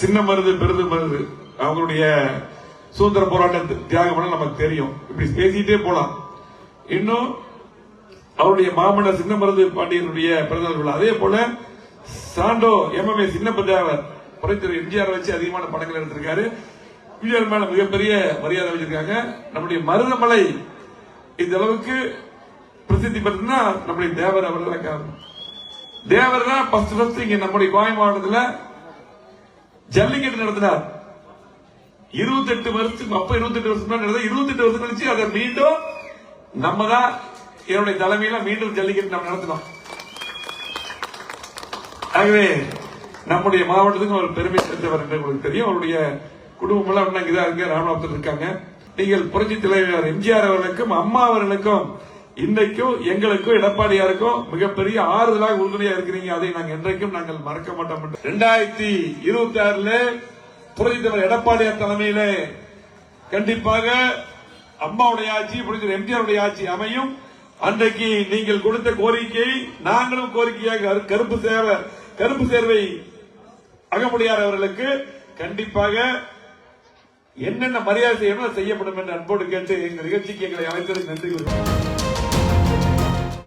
சின்ன மருது பெருது மருது அவங்களுடைய சுதந்திர போராட்ட தியாகம் நமக்கு தெரியும். இப்படி பேசிட்டே போலாம். இன்னும் அவருடைய மாமன்னர் சின்ன மருது பாண்டியனுடைய பிறந்தநாள் விழா. அதே போல சாண்டோ எம்எம்ஏ சின்ன பஞ்சாவர் புரட்சித்தலைவர் எம்ஜிஆர் வச்சு அதிகமான படங்கள் எடுத்திருக்காரு. எம்ஜிஆர் மேல மிகப்பெரிய மரியாதை வச்சிருக்காங்க. நம்முடைய மருதமலை இந்த அளவுக்கு பிரசித்தி பெற்றுனா நம்முடைய தேவர் அவர்கள் காரணம். தேவர் தான் ஃபர்ஸ்ட் ஃபர்ஸ்ட் இங்க நம்முடைய கோவை ஜல்லிக்கட்டு நடத்தினார். இருபத்தெட்டு வருஷத்துக்கு அப்ப இருபத்தெட்டு வருஷம் முன்னாடி நடந்தது இருபத்தெட்டு வருஷம் கழிச்சு அதை மீண்டும் நம்ம தான் என்னுடைய தலைமையில மீண்டும் ஜல்லிக்கட்டு நம்ம நடத்தினோம். ஆகவே நம்முடைய மாவட்டத்துக்கு ஒரு பெருமை சேர்ந்தவர் என்று உங்களுக்கு தெரியும். அவருடைய குடும்பம் எல்லாம் இன்னும் இருக்கு. ராமநாதத்தில் இருக்காங்க. நீங்கள் புரட்சி தலைவர் எம்ஜிஆர் அவர்களுக்கும் அம்மா அவர்களுக்கும் இன்றைக்கும் எங்களுக்கும் எடப்பாடியாருக்கும் மிகப்பெரிய ஆறுதலாக உறுதுணையா இருக்கிறீங்க. அதை நாங்கள் என்றைக்கும் நாங்கள் மறக்க மாட்டோம் ரெண்டாயிரத்தி இருபத்தி ஆறுல புரட்சி தலைவர் எடப்பாடியார் தலைமையிலே கண்டிப்பாக அம்மாவுடைய ஆட்சி புரிஞ்ச எம்ஜிஆருடைய ஆட்சி அமையும். அன்றைக்கு நீங்கள் கொடுத்த கோரிக்கை நாங்களும் கோரிக்கையாக கருப்பு சேவை கருப்பு சேர்வை அகமுடியார் அவர்களுக்கு கண்டிப்பாக என்னென்ன மரியாதை செய்யணும் செய்யப்படும் என்று அன்போடு கேட்டு எங்கள் நிகழ்ச்சிக்கு எங்களை அழைத்ததுக்கு நன்றி கூறுகிறேன்